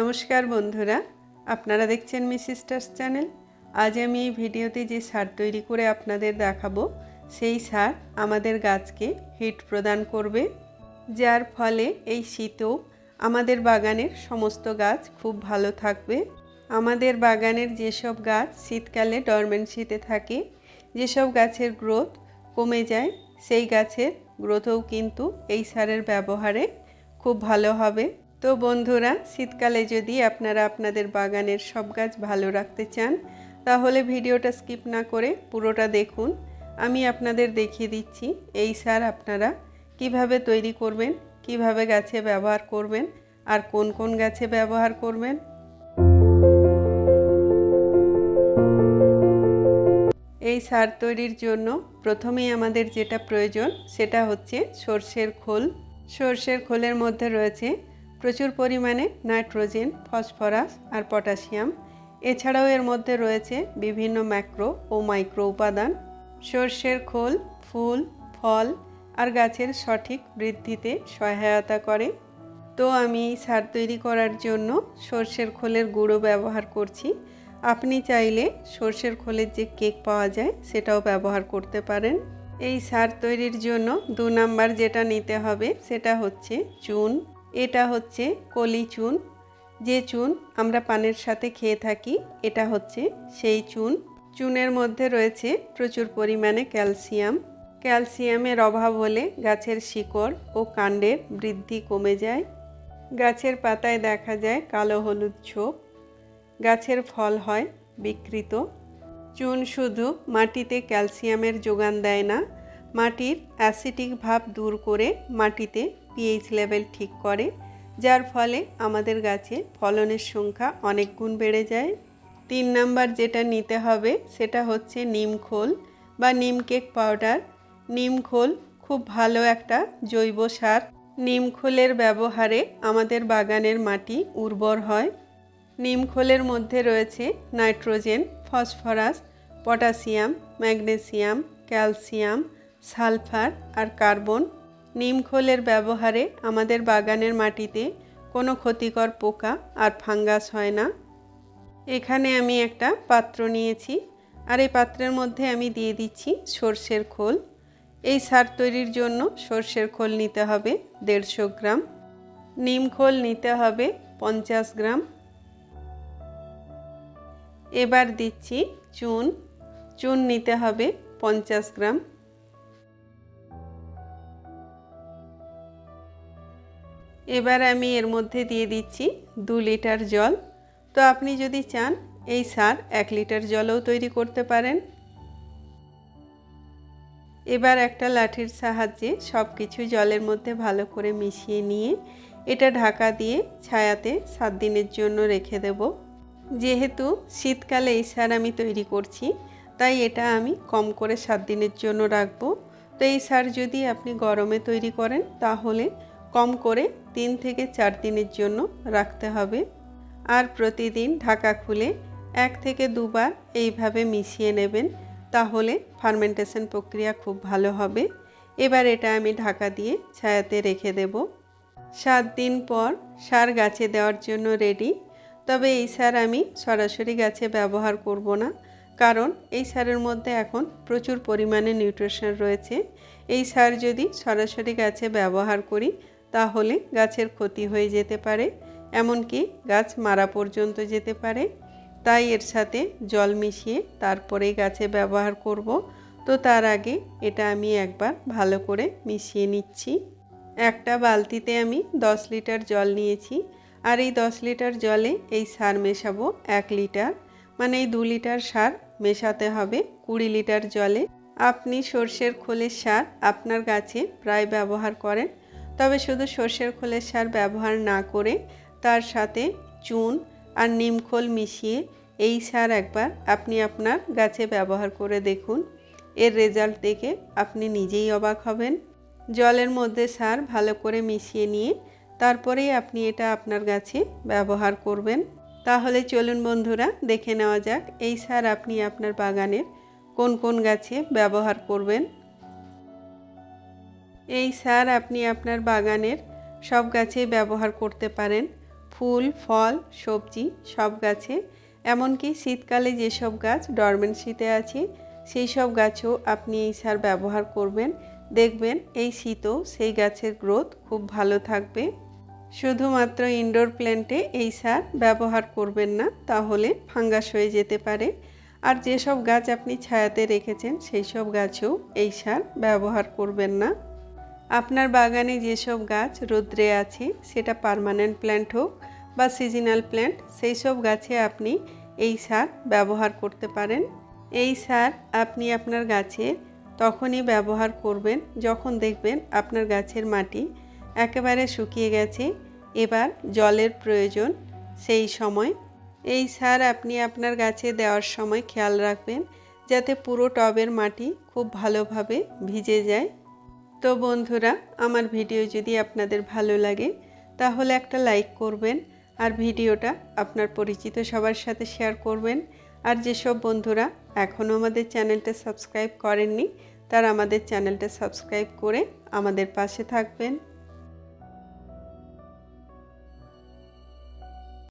নমস্কার বন্ধুরা, আপনারা দেখছেন মিস সিস্টার্স চ্যানেল। আজ আমি এই ভিডিওতে যে সার তৈরি করে আপনাদের দেখাবো, সেই সার আমাদের গাছকে হিট প্রদান করবে, যার ফলে এই শীতেও আমাদের বাগানের সমস্ত গাছ খুব ভালো থাকবে। আমাদের বাগানের যেসব গাছ শীতকালে ডরমেন্সিতে থাকে, যেসব গাছের গ্রোথ কমে যায়, সেই গাছের গ্রোথও কিন্তু এই সারের ব্যবহারে খুব ভালো হবে। তো বন্ধুরা, শীতকালে যদি আপনারা আপনাদের বাগানের সব গাছ ভালো রাখতে চান, তাহলে ভিডিওটা স্কিপ না করে পুরোটা দেখুন। আমি আপনাদের দেখিয়ে দিচ্ছি এই সার আপনারা কীভাবে তৈরি করবেন, কীভাবে গাছে ব্যবহার করবেন, আর কোন কোন গাছে ব্যবহার করবেন। এই সার তৈরির জন্য প্রথমেই আমাদের যেটা প্রয়োজন, সেটা হচ্ছে সর্ষের খোল। সর্ষের খোলের মধ্যে রয়েছে প্রচুর পরিমাণে নাইট্রোজেন, ফসফরাস আর পটাশিয়াম। এছাড়াও এর মধ্যে রয়েছে বিভিন্ন ম্যাক্রো ও মাইক্রো উপাদান। সর্ষের খোল, ফুল, ফল আর গাছের সঠিক বৃদ্ধিতে সহায়তা করে। তো আমি সার তৈরি করার জন্য সর্ষের খোলের গুঁড়ো ব্যবহার করছি। আপনি চাইলে সর্ষের খোলের যে কেক পাওয়া যায় সেটাও ব্যবহার করতে পারেন। এই সার তৈরির জন্য দু নাম্বার যেটা নিতে হবে সেটা হচ্ছে চুন এটা হচ্ছে কলি চুন। যে চুন আমরা পানের সাথে খেয়ে থাকি, এটা হচ্ছে সেই চুন। চুনের মধ্যে রয়েছে প্রচুর পরিমাণে ক্যালসিয়াম। ক্যালসিয়ামের অভাব হলে গাছের শিকড় ও কাণ্ডের বৃদ্ধি কমে যায়। গাছের পাতায় দেখা যায় কালো হলুদ ছোপ। গাছের ফল হয় বিকৃত। চুন শুধু মাটিতে ক্যালসিয়ামের যোগান দেয় না, মাটির অ্যাসিটিক ভাব দূর করে মাটিতে পিএইচ লেভেল ঠিক করে, যার ফলে আমাদের গাছে ফলনের সংখ্যা অনেক গুণ বেড়ে যায়। তিন নাম্বার যেটা নিতে হবে সেটা হচ্ছে নিম খোল বা নিম কেক পাউডার। নিম খোল খুব ভালো একটা জৈব সার। নিম খোলের ব্যবহারে আমাদের বাগানের মাটি উর্বর হয়। নিম খোলের মধ্যে রয়েছে nitrogen, phosphorus, potassium, magnesium, calcium, sulphur আর কার্বন। নিম খোলের ব্যবহারে আমাদের বাগানের মাটিতে কোনো ক্ষতিকর পোকা আর ফাঙ্গাস হয় না। এখানে আমি একটা পাত্র নিয়েছি আর এই পাত্রের মধ্যে আমি দিয়ে দিচ্ছি সর্ষের খোল। এই সার তৈরির জন্য সর্ষের খোল নিতে হবে দেড়শো গ্রাম। নিম খোল নিতে হবে পঞ্চাশ গ্রাম। এবার দিচ্ছি চুন। চুন নিতে হবে পঞ্চাশ গ্রাম। এবার আমি এর মধ্যে দিয়ে দিচ্ছি দু লিটার জল। তো আপনি যদি চান, এই সার এক লিটার জলও তৈরি করতে পারেন। এবার একটা লাঠির সাহায্যে সব কিছু জলের মধ্যে ভালো করে মিশিয়ে নিয়ে এটা ঢাকা দিয়ে ছায়াতে সাত দিনের জন্য রেখে দেব। যেহেতু শীতকালে এই সার আমি তৈরি করছি, তাই এটা আমি কম করে সাত দিনের জন্য রাখব। তো এই সার যদি আপনি গরমে তৈরি করেন, তাহলে কম করে তিন থেকে চার দিনের জন্য রাখতে হবে। আর প্রতিদিন ঢাকা খুলে এক থেকে দুবার এইভাবে মিশিয়ে নেবেন, তাহলে ফার্মেন্টেশন প্রক্রিয়া খুব ভালো হবে। এবার এটা আমি ঢাকা দিয়ে ছায়াতে রেখে দেব। সাত দিন পর সার গাছে দেওয়ার জন্য রেডি তবে এই সার আমি সরাসরি গাছে ব্যবহার করব না, কারণ এই সারের মধ্যে এখন প্রচুর পরিমাণে নিউট্রিশন রয়েছে। এই সার যদি সরাসরি গাছে ব্যবহার করি তাহলে গাছের ক্ষতি হয়ে যেতে পারে, এমনকি গাছ মারা পর্যন্ত যেতে পারে। তাই এর সাথে জল মিশিয়ে তারপরে গাছে ব্যবহার করব। তো তার আগে এটা আমি একবার ভালো করে মিশিয়ে নিচ্ছি। একটা বালতিতে আমি দশ লিটার জল নিয়েছি। আর এই দশ লিটার জলে এই সার মেশাবো এক লিটার। মানে এই দু লিটার সার মেশাতে হবে কুড়ি লিটার জলে। আপনি সর্ষের খোলের সার আপনার গাছে প্রায় ব্যবহার করেন। তবে শুধু সর্ষের খোলের সার ব্যবহার না করে তার সাথে চুন আর নিমখোল মিশিয়ে এই সার একবার আপনি আপনার গাছে ব্যবহার করে দেখুন। এর রেজাল্ট দেখে আপনি নিজেই অবাক হবেন। জলের মধ্যে সার ভালো করে মিশিয়ে নিয়ে তারপরেই আপনি এটা আপনার গাছে ব্যবহার করবেন। তাহলে চলুন বন্ধুরা, দেখে নেওয়া যাক এই সার আপনি আপনার বাগানের কোন কোন গাছে ব্যবহার করবেন। এই সার আপনি আপনার বাগানের সব গাছেই ব্যবহার করতে পারেন। ফুল, ফল, সবজি সব গাছে। এমনকি শীতকালে যেসব গাছ ডরমেন্সিতে আছে, সেই সব গাছেও আপনি এই সার ব্যবহার করবেন। দেখবেন এই শীতও সেই গাছের গ্রোথ খুব ভালো থাকবে। শুধুমাত্র ইনডোর প্ল্যান্টে এই সার ব্যবহার করবেন না, তাহলে ফাঙ্গাস হয়ে যেতে পারে। আর যেসব গাছ আপনি ছায়াতে রেখেছেন, সেই সব গাছেও এই সার ব্যবহার করবেন না। আপনার বাগানে যেসব গাছ রৌদ্রে আছে, সেটা পার্মানেন্ট প্ল্যান্ট হোক বা সিজনাল প্ল্যান্ট, সেই সব গাছে আপনি এই সার ব্যবহার করতে পারেন। এই সার আপনি আপনার গাছে তখনই ব্যবহার করবেন যখন দেখবেন আপনার গাছের মাটি একেবারে শুকিয়ে গেছে। এবার জলের প্রয়োজন সেই সময়। এই সার আপনি আপনার গাছে দেওয়ার সময় খেয়াল রাখবেন, যাতে পুরো টবের মাটি খুব ভালোভাবে ভিজে যায়। তো বন্ধুরা, আমার ভিডিও যদি আপনাদের ভালো লাগে, তাহলে একটা লাইক করবেন আর ভিডিওটা আপনার পরিচিত সবার সাথে শেয়ার করবেন। আর যেসব বন্ধুরা এখনও আমাদের চ্যানেলটা সাবস্ক্রাইব করেননি, তারা আমাদের চ্যানেলটা সাবস্ক্রাইব করে আমাদের পাশে থাকবেন।